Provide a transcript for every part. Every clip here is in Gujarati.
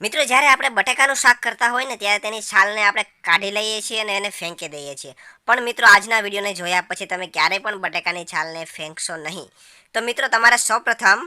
મિત્રો, જ્યારે આપણે બટેકાનું શાક કરતા હોય ને, ત્યારે તેની છાલને આપણે કાઢી લઈએ છીએ અને એને ફેંકી દઈએ છીએ. પણ મિત્રો, આજના વિડીયોને જોયા પછી તમે ક્યારેય પણ બટેકાની છાલને ફેંકશો નહીં. તો મિત્રો, તમારે સૌપ્રથમ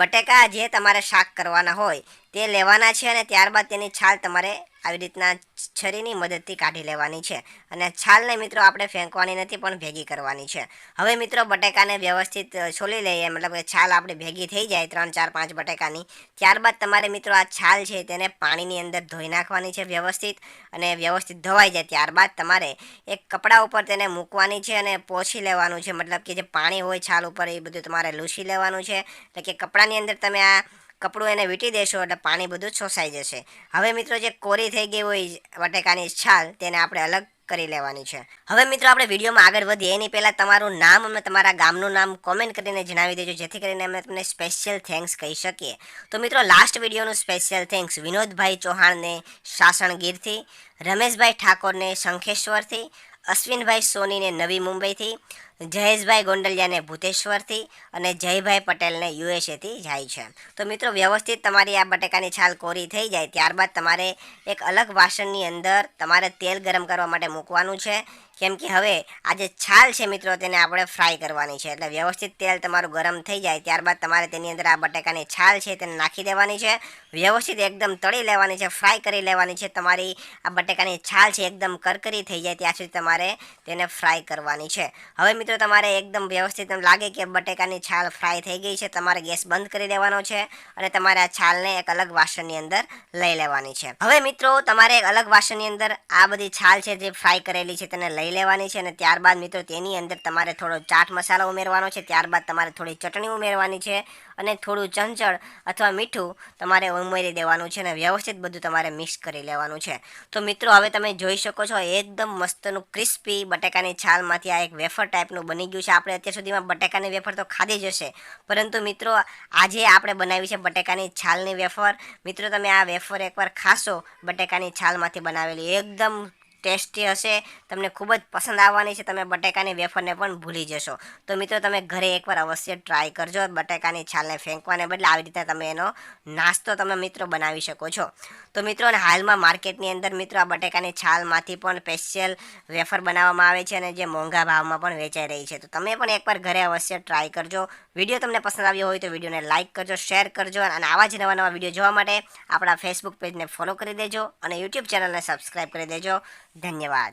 બટેકા જે તમારે શાક કરવાના હોય તે લેવાના છે અને ત્યારબાદ તેની છાલ તમારે આવી રીતના છરીની મદદથી કાઢી લેવાની છે. અને છાલને મિત્રો, આપણે ફેંકવાની નથી, પણ ભેગી કરવાની છે. હવે મિત્રો, બટેકાને વ્યવસ્થિત છોલી લઈએ. મતલબ કે છાલ આપણે ભેગી થઈ જાય, ત્રણ, ચાર, પાંચ બટેકાની. ત્યારબાદ તમારે મિત્રો, આ છાલ છે તેને પાણીની અંદર ધોઈ નાખવાની છે વ્યવસ્થિત અને વ્યવસ્થિત ધોવાઈ જાય. ત્યારબાદ તમારે એક કપડા ઉપર તેને મૂકવાની છે અને પોછી લેવાનું છે. મતલબ કે જે પાણી હોય છાલ ઉપર, એ બધું તમારે લૂછી લેવાનું છે. એટલે કે કપડાની અંદર તમે આ કપડું એને વીંટી દેશો એટલે પાણી બધું છોસાઈ જશે. હવે મિત્રો જે કોરી થઈ ગઈ હોય બટેકાની છાલ, તેને આપણે અલગ કરી લેવાની છે. હવે મિત્રો આપણે વિડીયોમાં આગળ વધીએ. એની પહેલાં તમારું નામ અને તમારા ગામનું નામ કોમેન્ટ કરીને જણાવી દેજો. જેથી કરીને અમે તમને સ્પેશિયલ થેન્ક્સ કહી શકીએ. તો મિત્રો લાસ્ટ વિડીયોનું સ્પેશિયલ થેન્ક્સ વિનોદભાઈ ચૌહાણને સાસણગીરથી, રમેશભાઈ ઠાકોરને શંખેશ્વરથી, અશ્વિનભાઈ સોનીને નવી મુંબઈથી જયેશભાઈ ગોંડલિયાને ભૂતેશ્વરથી અને જયભાઈ પટેલને યુએસએથી જાય છે. તો મિત્રો, વ્યવસ્થિત તમારી આ બટેકાની છાલ કોરી થઈ જાય, ત્યારબાદ તમારે એક અલગ વાસણની અંદર તમારે તેલ ગરમ કરવા માટે મૂકવાનું છે. કેમ કે હવે આ જે છાલ છે મિત્રો, તેને આપણે ફ્રાય કરવાની છે. એટલે વ્યવસ્થિત તેલ તમારું ગરમ થઈ જાય, ત્યારબાદ તમારે તેની અંદર આ બટેકાની છાલ છે તેને નાખી દેવાની છે. વ્યવસ્થિત એકદમ તળી લેવાની છે, ફ્રાય કરી લેવાની છે. તમારી આ બટેકાની છાલ છે એકદમ કરકરી થઈ જાય, ત્યાં સુધી તમારે તેને ફ્રાય કરવાની છે. હવે મિત્રો, તમારે એકદમ વ્યવસ્થિત લાગે કે બટેકાની છાલ ફ્રાય થઈ ગઈ છે, તમારે ગેસ બંધ કરી દેવાનો છે અને તમારે આ છાલને એક અલગ વાસણની અંદર લઈ લેવાની છે. હવે મિત્રો, તમારે એક અલગ વાસણની અંદર આ બધી છાલ છે જે ફ્રાય કરેલી છે તેને લઈ લેવાની છે અને ત્યારબાદ મિત્રો, તેની અંદર તમારે થોડો ચાટ મસાલો ઉમેરવાનો છે, ત્યારબાદ તમારે થોડી ચટણી ઉમેરવાની છે અને થોડું ચંચળ અથવા મીઠું તમારે ઉમેરી દેવાનું છે અને વ્યવસ્થિત બધું તમારે મિક્સ કરી લેવાનું છે. તો મિત્રો, હવે તમે જોઈ શકો છો, એકદમ મસ્તનું ક્રિસ્પી બટેકાની છાલમાંથી આ એક વેફર ટાઈપનું બની ગયું છે. આપણે અત્યાર સુધીમાં બટેકાની વેફર તો ખાધી જ હશે. પરંતુ મિત્રો, આજે આપણે બનાવી છે બટેકાની છાલની વેફર. મિત્રો, તમે આ વેફર એકવાર ખાશો, બટેકાની છાલમાંથી બનાવેલી એકદમ ટેસ્ટી હશે, તમને ખૂબ જ પસંદ આવવાની છે, તમે બટેકાની વેફરને પણ ભૂલી જશો. તો મિત્રો, તમે ઘરે એકવાર અવશ્ય ટ્રાય કરજો, બટેકાની છાલને ફેંકવાને બદલે આવી રીતે તમે એનો નાસ્તો તમે મિત્રો બનાવી શકો છો. તો મિત્રો હાલમાં માર્કેટની અંદર મિત્રો, આ બટેકાની છાલમાંથી પણ સ્પેશિયલ વેફર બનાવવામાં આવે છે, અને જે મોંઘા ભાવમાં પણ વેચાઈ રહી છે. તો તમે પણ એકવાર ઘરે અવશ્ય ટ્રાય કરજો. વીડિયો તમને પસંદ આવ્યો હોય તો વિડીયોને લાઇક કરજો શેર કરજો, અને આવા જ નવા નવા વીડિયો જોવા માટે આપણા ફેસબુક પેજને ફોલો કરી દેજો, અને યુટ્યુબ ચેનલને સબસ્ક્રાઈબ કરી દેજો. धन्यवाद.